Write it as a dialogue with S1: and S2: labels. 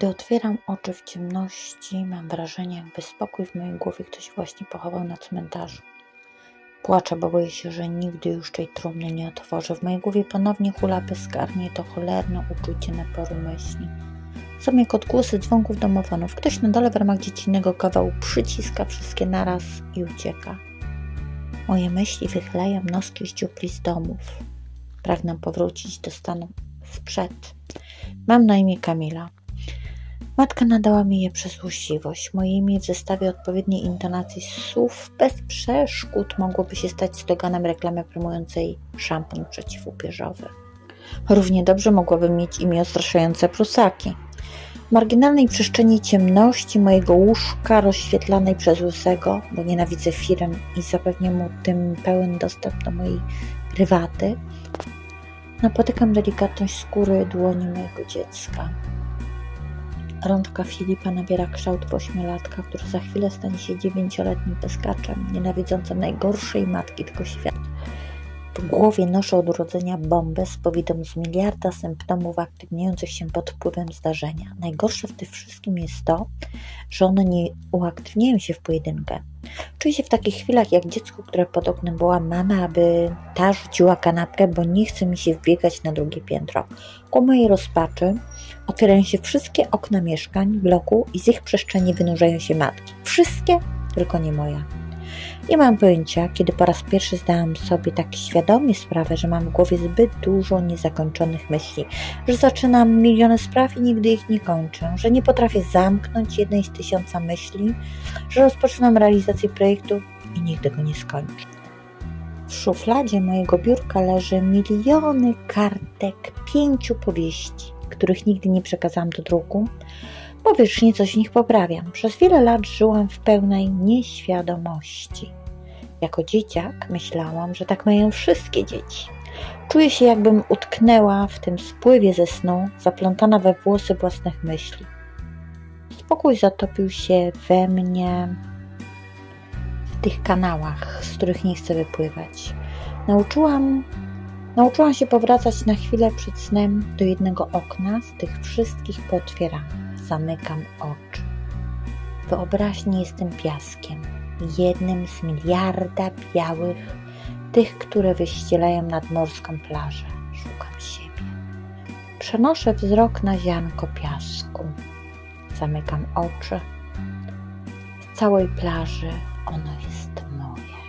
S1: Gdy otwieram oczy w ciemności, mam wrażenie, jakby spokój w mojej głowie ktoś właśnie pochował na cmentarzu. Płaczę, bo boję się, że nigdy już tej trumny nie otworzę. W mojej głowie ponownie hula bezkarnie to cholerne uczucie naporu myśli. Są jak odgłosy dzwonków domofonów. Ktoś na dole w ramach dziecinnego kawału przyciska wszystkie naraz i ucieka. Moje myśli wychylają noski z dziupli z domów. Pragnę powrócić do stanu sprzed. Mam na imię Kamila. Matka nadała mi je przez złośliwość. Moje imię w zestawie odpowiedniej intonacji słów bez przeszkód mogłoby się stać sloganem reklamy promującej szampon przeciwupierzowy. Równie dobrze mogłabym mieć imię odstraszające prusaki. W marginalnej przestrzeni ciemności mojego łóżka rozświetlanej przez łysego, bo nienawidzę firm i zapewnię mu tym pełen dostęp do mojej prywaty, napotykam delikatność skóry dłoni mojego dziecka. Rączka Filipa nabiera kształt ośmiolatka, który za chwilę stanie się dziewięcioletnim peskaczem, nienawidzącym najgorszej matki tego świata. W głowie noszę od urodzenia bombę z powidą z miliarda symptomów aktywniających się pod wpływem zdarzenia. Najgorsze w tym wszystkim jest to, że one nie uaktywniają się w pojedynkę. Czuję się w takich chwilach jak dziecko, które pod oknem była mama, aby ta rzuciła kanapkę, bo nie chce mi się wbiegać na drugie piętro. Ku mojej rozpaczy otwierają się wszystkie okna mieszkań, bloku i z ich przestrzeni wynurzają się matki. Wszystkie, tylko nie moja. Nie mam pojęcia, kiedy po raz pierwszy zdałam sobie tak świadomie sprawę, że mam w głowie zbyt dużo niezakończonych myśli, że zaczynam miliony spraw i nigdy ich nie kończę, że nie potrafię zamknąć jednej z tysiąca myśli, że rozpoczynam realizację projektu i nigdy go nie skończę. W szufladzie mojego biurka leży miliony kartek pięciu powieści, których nigdy nie przekazałam do druku, bo wiecznie coś w nich poprawiam. Przez wiele lat żyłam w pełnej nieświadomości. Jako dzieciak myślałam, że tak mają wszystkie dzieci. Czuję się, jakbym utknęła w tym spływie ze snu, zaplątana we włosy własnych myśli. Spokój zatopił się we mnie w tych kanałach, z których nie chcę wypływać. Nauczyłam, nauczyłam się powracać na chwilę przed snem do jednego okna, z tych wszystkich pootwieram. Zamykam oczy. Wyobraźni jestem piaskiem, jednym z miliarda białych, tych, które wyścielają nad morską plażę. Szukam siebie. Przenoszę wzrok na ziarnko piasku. Zamykam oczy. Z całej plaży ono jest moje.